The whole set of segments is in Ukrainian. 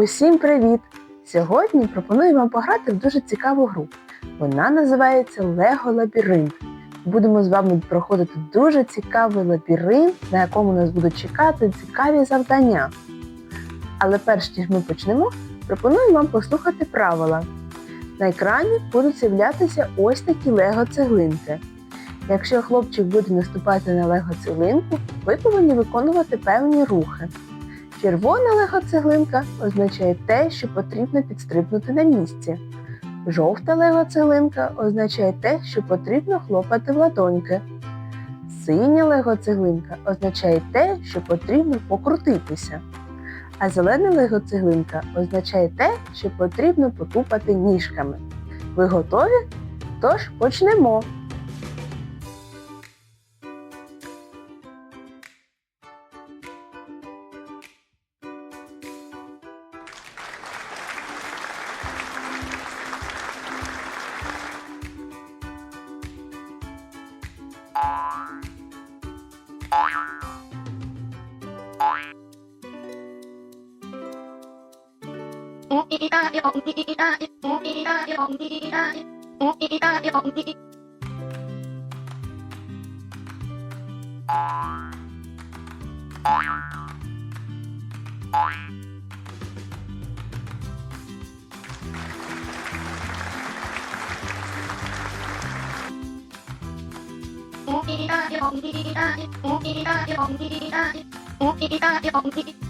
Усім привіт! Сьогодні пропоную вам пограти в дуже цікаву гру. Вона називається Лего Лабіринт. Будемо з вами проходити дуже цікавий лабіринт, на якому нас будуть чекати цікаві завдання. Але перш ніж ми почнемо, пропоную вам послухати правила. На екрані будуть з'являтися ось такі лего-цеглинки. Якщо хлопчик буде наступати на лего-цеглинку, ви повинні виконувати певні рухи. Червона лего-цеглинка означає те, що потрібно підстрибнути на місці. Жовта лего-цеглинка означає те, що потрібно хлопати в ладоньки. Синя лего-цеглинка означає те, що потрібно покрутитися. А зелена лего-цеглинка означає те, що потрібно потупати ніжками. Ви готові? Тож почнемо! 오이다 뿅 디디다 오이다 뿅 디디다 오이다 뿅 디디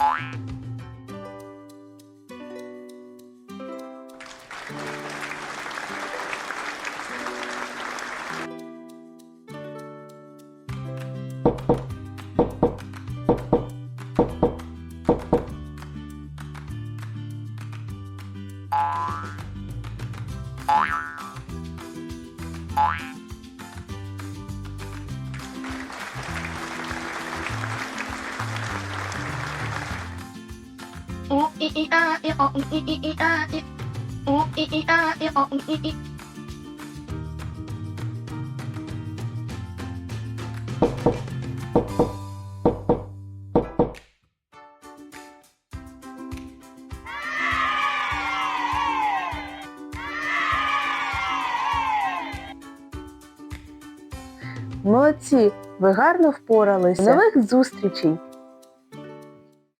Bye. Молодці! Ви гарно впоралися. Нових зустрічей!